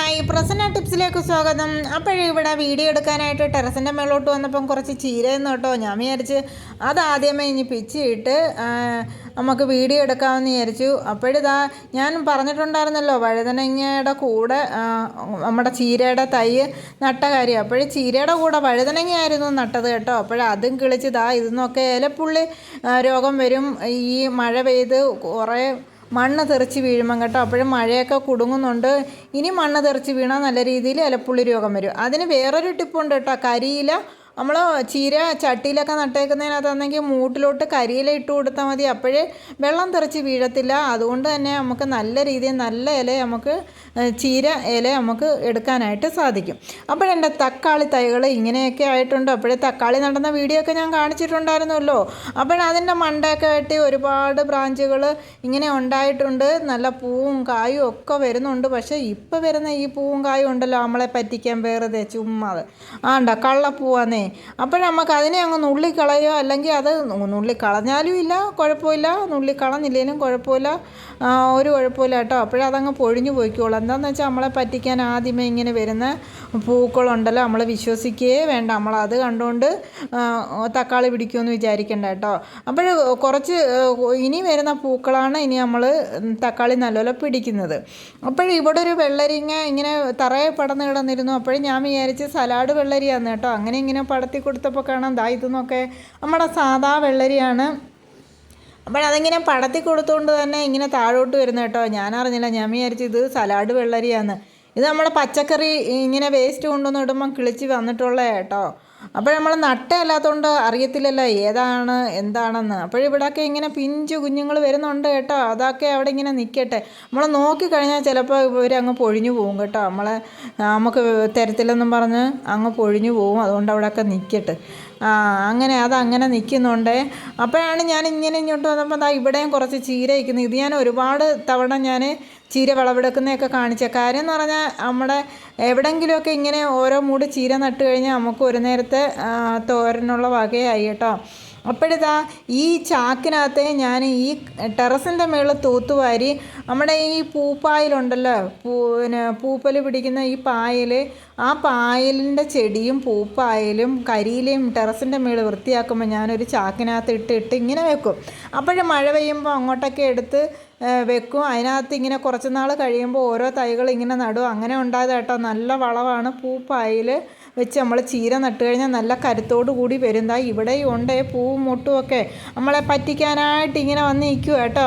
Hi Prasanna ടിപ്സിലേക്ക് സ്വാഗതം. അപ്പോഴും ഇവിടെ വീഡിയോ എടുക്കാനായിട്ട് ടെറസിന്റെ മേളോട്ട് വന്നപ്പം കുറച്ച് ചീരയെന്ന് കേട്ടോ ഞാൻ വിചാരിച്ച് അതാദ്യമേ ഇനി പിച്ചിയിട്ട് നമുക്ക് വീഡിയോ എടുക്കാമെന്ന് വിചാരിച്ചു. അപ്പോഴിതാ ഞാൻ പറഞ്ഞിട്ടുണ്ടായിരുന്നല്ലോ വഴുതനങ്ങയുടെ കൂടെ നമ്മുടെ ചീരയുടെ തൈ നട്ട കാര്യം. അപ്പോഴും ചീരയുടെ കൂടെ വഴുതനങ്ങയായിരുന്നു നട്ടത് കേട്ടോ. അപ്പോഴതും അതും ഇതാ ഇതിന്നൊക്കെ ഇലപ്പുള്ളി രോഗം വരും. ഈ മഴ പെയ്ത് കുറേ മണ്ണ് തെറിച്ച് വീഴുമ്പം കേട്ടോ. അപ്പോഴും മഴയൊക്കെ കുടുങ്ങുന്നുണ്ട്. ഇനി മണ്ണ് തെറിച്ച് വീണാൽ നല്ല രീതിയിൽ ഇലപ്പുള്ളി രോഗം വരും. അതിന് വേറൊരു ടിപ്പുണ്ട് കേട്ടോ. കരിയില നമ്മൾ ചീര ചട്ടിയിലൊക്കെ നട്ടേക്കുന്നതിനകത്താണെങ്കിൽ മൂട്ടിലോട്ട് കരിയില ഇട്ട് കൊടുത്താൽ മതി. അപ്പോഴേ വെള്ളം തെറിച്ച് വീഴത്തില്ല. അതുകൊണ്ട് തന്നെ നമുക്ക് നല്ല രീതിയിൽ നല്ല ഇല നമുക്ക് ചീര ഇല നമുക്ക് എടുക്കാനായിട്ട് സാധിക്കും. അപ്പോഴെന്റെ തക്കാളി തൈകൾ ഇങ്ങനെയൊക്കെ ആയിട്ടുണ്ട്. അപ്പോഴേ തക്കാളി നടന്ന വീഡിയോ ഒക്കെ ഞാൻ കാണിച്ചിട്ടുണ്ടായിരുന്നല്ലോ. അപ്പോഴതിന്റെ മണ്ടയൊക്കെ വെട്ടി ഒരുപാട് ബ്രാഞ്ചുകൾ ഇങ്ങനെ ഉണ്ടായിട്ടുണ്ട്. നല്ല പൂവും കായും ഒക്കെ വരുന്നുണ്ട്. പക്ഷേ ഇപ്പോൾ വരുന്ന ഈ പൂവും കായും ഉണ്ടല്ലോ നമ്മളെ പറ്റിക്കാൻ വേറെ ചുമ്മാതെ ആണ്ട കള്ളപ്പൂവാന്നേ. അപ്പോൾ നമുക്ക് അതിനെ അങ്ങ് നുള്ളിക്കളയോ അല്ലെങ്കിൽ അത് നുള്ളി കളഞ്ഞാലും ഇല്ല കുഴപ്പമില്ല. നുള്ളി കളഞ്ഞില്ലെങ്കിലും കുഴപ്പമില്ല ഒരു കുഴപ്പമില്ല കേട്ടോ. അപ്പോഴതങ്ങ് പൊഴിഞ്ഞു പോയിക്കോളും. എന്താണെന്ന് വെച്ചാൽ നമ്മളെ പറ്റിക്കാൻ ആദ്യമേ ഇങ്ങനെ വരുന്ന പൂക്കളുണ്ടല്ലോ നമ്മൾ വിശ്വസിക്കുകയേ വേണ്ട. നമ്മൾ അത് കണ്ടുകൊണ്ട് തക്കാളി പിടിക്കുമെന്ന് വിചാരിക്കേണ്ട കേട്ടോ. അപ്പോൾ കുറച്ച് ഇനി വരുന്ന പൂക്കളാണ് ഇനി നമ്മൾ തക്കാളി നല്ലപോലെ പിടിക്കുന്നത്. അപ്പോൾ ഇവിടെ ഒരു വെള്ളരിങ്ങ ഇങ്ങനെ തറയെ പടന്ന് കിടന്നിരുന്നു. അപ്പോഴും ഞാൻ വിചാരിച്ച് സലാഡ് വെള്ളരിയാന്ന് കേട്ടോ. അങ്ങനെ ഇങ്ങനെ പടത്തി കൊടുത്തപ്പോൾ കാണാം. ദാ ഇതെന്നൊക്കെ നമ്മുടെ സാധാ വെള്ളരിയാണ്. അപ്പോൾ അതിങ്ങനെ പടത്തി കൊടുത്തുകൊണ്ട് തന്നെ ഇങ്ങനെ താഴോട്ട് വരുന്ന കേട്ടോ. ഞാൻ അറിഞ്ഞില്ല ഞാൻ വിചാരിച്ചു ഇത് സലാഡ് വെള്ളരിയാണ് ഇത് നമ്മുടെ പച്ചക്കറി ഇങ്ങനെ വേസ്റ്റ് കൊണ്ടുവന്ന് ഇടുമ്പം കിളിച്ച് വന്നിട്ടുള്ള കേട്ടോ. അപ്പോൾ നമ്മൾ നട്ടയല്ലാത്തതുകൊണ്ട് അറിയത്തില്ലല്ലോ ഏതാണ് എന്താണെന്ന്. അപ്പോഴിവിടെയൊക്കെ ഇങ്ങനെ പിഞ്ചു കുഞ്ഞുങ്ങൾ വരുന്നുണ്ട് കേട്ടോ. അതൊക്കെ അവിടെ ഇങ്ങനെ നിൽക്കട്ടെ നമ്മൾ നോക്കിക്കഴിഞ്ഞാൽ ചിലപ്പോൾ ഇവർ അങ്ങ് പൊഴിഞ്ഞു പോകും കേട്ടോ. നമ്മളെ നമുക്ക് തരത്തില്ലെന്നും പറഞ്ഞ് അങ്ങ് പൊഴിഞ്ഞു പോകും അതുകൊണ്ട് അവിടെയൊക്കെ നിൽക്കട്ടെ ആ അങ്ങനെ അതങ്ങനെ നിൽക്കുന്നുണ്ട് അപ്പോഴാണ് ഞാൻ ഇങ്ങനെ ഇങ്ങോട്ട് വന്നപ്പോൾ ദാ ഇവിടെയും കുറച്ച് ചീര ഇരിക്കുന്നത് ഇത് ഞാൻ ഒരുപാട് തവണ ഞാൻ ചീര വിളവെടുക്കുന്നതൊക്കെ കാണിച്ച. കാര്യം എന്ന് പറഞ്ഞാൽ നമ്മുടെ എവിടെയെങ്കിലുമൊക്കെ ഇങ്ങനെ ഓരോ മൂട് ചീര നട്ട് കഴിഞ്ഞാൽ നമുക്ക് ഒരു നേരത്തെ ആ, തോരനുള്ള വകയായി കേട്ടോ. അപ്പോഴിതാ ഈ ചാക്കിനകത്തെ ഞാൻ ഈ ടെറസിന്റെ മുകളിൽ തൂത്തുവാരി നമ്മുടെ ഈ പൂപ്പായലുണ്ടല്ലോ പൂ പിന്നെ പൂപ്പൽ പിടിക്കുന്ന ഈ പായൽ ആ പായലിന്റെ ചെടിയും പൂപ്പായലും കരിയിലയും ടെറസിന്റെ മേളിൽ വൃത്തിയാക്കുമ്പോൾ ഞാനൊരു ചാക്കിനകത്ത് ഇട്ട് ഇട്ട് ഇങ്ങനെ വെക്കും. അപ്പോഴും മഴ പെയ്യുമ്പോൾ അങ്ങോട്ടൊക്കെ എടുത്ത് വെക്കും. അതിനകത്ത് ഇങ്ങനെ കുറച്ച് നാൾ കഴിയുമ്പോൾ ഓരോ തൈകൾ ഇങ്ങനെ നടും. അങ്ങനെ ഉണ്ടായത് കേട്ടോ നല്ല വളമാണ് പൂപ്പായൽ വെച്ച് നമ്മൾ ചീര നട്ട് കഴിഞ്ഞാൽ നല്ല കരുത്തോടു കൂടി വരുന്ന ഇവിടെ ഉണ്ട് പൂവും മുട്ടും ഒക്കെ. നമ്മളെ പറ്റിക്കാനായിട്ട് ഇങ്ങനെ വന്ന് നിൽക്കുക കേട്ടോ.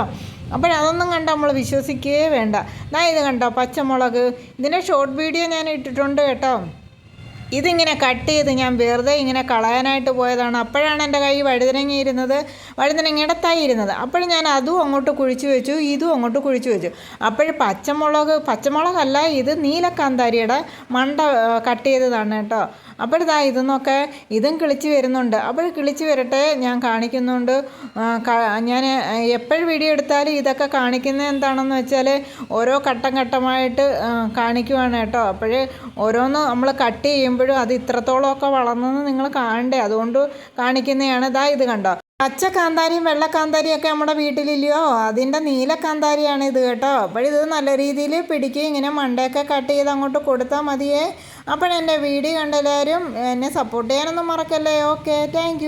അപ്പോഴതൊന്നും കണ്ട നമ്മൾ വിശ്വസിക്കുകയേ വേണ്ട. ദാ ഇത് കണ്ടോ പച്ചമുളക്. ഇതിന്റെ ഷോർട്ട് വീഡിയോ ഞാൻ ഇട്ടിട്ടുണ്ട് കേട്ടോ. ഇതിങ്ങനെ കട്ട് ചെയ്ത് ഞാൻ വെറുതെ ഇങ്ങനെ കളയാനായിട്ട് പോയതാണ്. അപ്പോഴാണ് എന്റെ കൈ വഴുതനങ്ങ ഇരുന്നത് വഴുതനങ്ങയുടെ തൈ അപ്പോൾ ഞാൻ അതും അങ്ങോട്ട് കുഴിച്ചു വെച്ചു ഇതും അങ്ങോട്ട് കുഴിച്ചു വെച്ചു. അപ്പോൾ പച്ചമുളക് പച്ചമുളകല്ല ഇത് നീലക്കാന്താരിയുടെ മണ്ട കട്ട് ചെയ്തതാണ് കേട്ടോ. അപ്പോഴിതാ ഇതെന്നൊക്കെ ഇതും കിളിച്ച് വരുന്നുണ്ട്. അപ്പോൾ കിളിച്ച് വരട്ടെ ഞാൻ കാണിക്കുന്നുണ്ട്. ഞാൻ എപ്പോഴും വീഡിയോ എടുത്താലും ഇതൊക്കെ കാണിക്കുന്നത് എന്താണെന്ന് വെച്ചാൽ ഓരോ ഘട്ടം ഘട്ടമായിട്ട് കാണിക്കുവാണ് കേട്ടോ. അപ്പോൾ ഓരോന്ന് നമ്മൾ കട്ട് ചെയ്യുമ്പോഴും അത് ഇത്രത്തോളമൊക്കെ വളർന്നെന്ന് നിങ്ങൾ കാണണ്ടേ? അതുകൊണ്ട് കാണിക്കുന്നതാണ്. ഇതാ ഇത് കണ്ടോ? പച്ച കാന്താരിയും വെള്ള കാന്താരിയും ഒക്കെ നമ്മുടെ വീട്ടിലില്ലയോ? അതിന്റെ നീല കാന്താരിയാണ് ഇത് കേട്ടോ. അപ്പോഴിത് നല്ല രീതിയിൽ പിടിക്കുക ഇങ്ങനെ മണ്ടയൊക്കെ കട്ട് ചെയ്ത് അങ്ങോട്ട് കൊടുത്താൽ മതിയേ. അപ്പോഴെന്റെ വീഡിയോ കണ്ടെല്ലാവരും എന്നെ സപ്പോർട്ട് ചെയ്യാനൊന്നും മറക്കല്ലേ? Okay thank